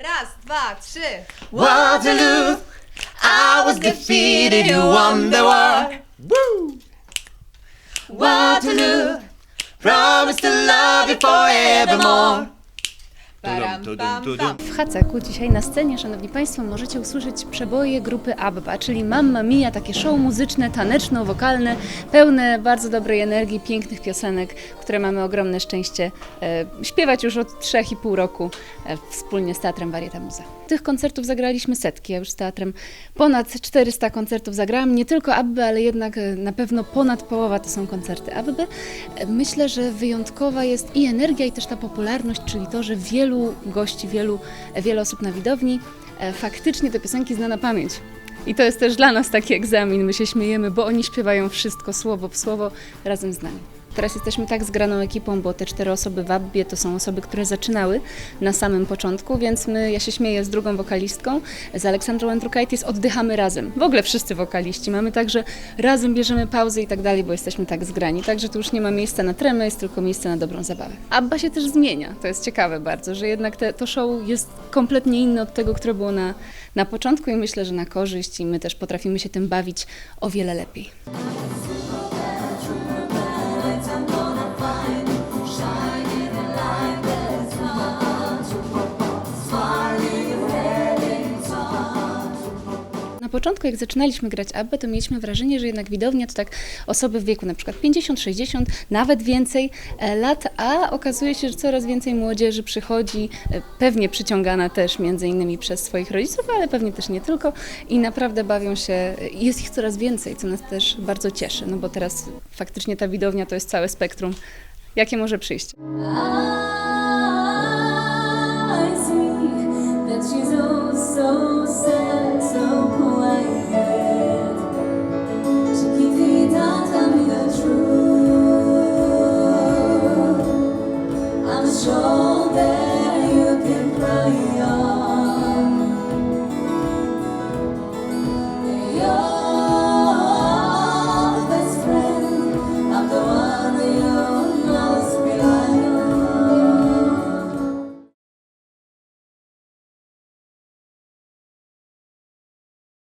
Raz, dwa, trzy. Waterloo, I was defeated, you won the war. Woo! Waterloo, promise to love you forevermore. Param, pam, pam. W Haceku dzisiaj na scenie, Szanowni Państwo, możecie usłyszeć przeboje grupy ABBA, czyli Mamma Mia, takie show muzyczne, taneczno-wokalne, pełne bardzo dobrej energii, pięknych piosenek, które mamy ogromne szczęście e, śpiewać już od 3,5 roku wspólnie z Teatrem Warieta Muza. Tych koncertów zagraliśmy setki, ja już z teatrem ponad 400 koncertów zagrałam, nie tylko ABBA, ale jednak e, na pewno ponad połowa to są koncerty ABBA. E, Myślę, że wyjątkowa jest i energia, i też ta popularność, czyli to, że wielu gości, wielu, wiele osób na widowni e, faktycznie te piosenki zna na pamięć. I to jest też dla nas taki egzamin, my się śmiejemy, bo oni śpiewają wszystko słowo w słowo razem z nami. Teraz jesteśmy tak zgraną ekipą, bo te cztery osoby w Abbie to są osoby, które zaczynały na samym początku, więc my, ja się śmieję z drugą wokalistką, z Aleksandrą Andrukaitis, oddychamy razem. W ogóle wszyscy wokaliści. Mamy tak, że razem bierzemy pauzy i tak dalej, bo jesteśmy tak zgrani. Także tu już nie ma miejsca na tremę, jest tylko miejsce na dobrą zabawę. Abba się też zmienia. To jest ciekawe bardzo, że jednak te, to show jest kompletnie inne od tego, które było na, na początku i myślę, że na korzyść i my też potrafimy się tym bawić o wiele lepiej. Początku, jak zaczynaliśmy grać ABBA, to mieliśmy wrażenie, że jednak widownia to tak osoby w wieku na przykład 50, 60, nawet więcej e, lat, a okazuje się, że coraz więcej młodzieży przychodzi, e, pewnie przyciągana też między innymi przez swoich rodziców, ale pewnie też nie tylko i naprawdę bawią się, jest ich coraz więcej, co nas też bardzo cieszy, no bo teraz faktycznie ta widownia to jest całe spektrum, jakie może przyjść. your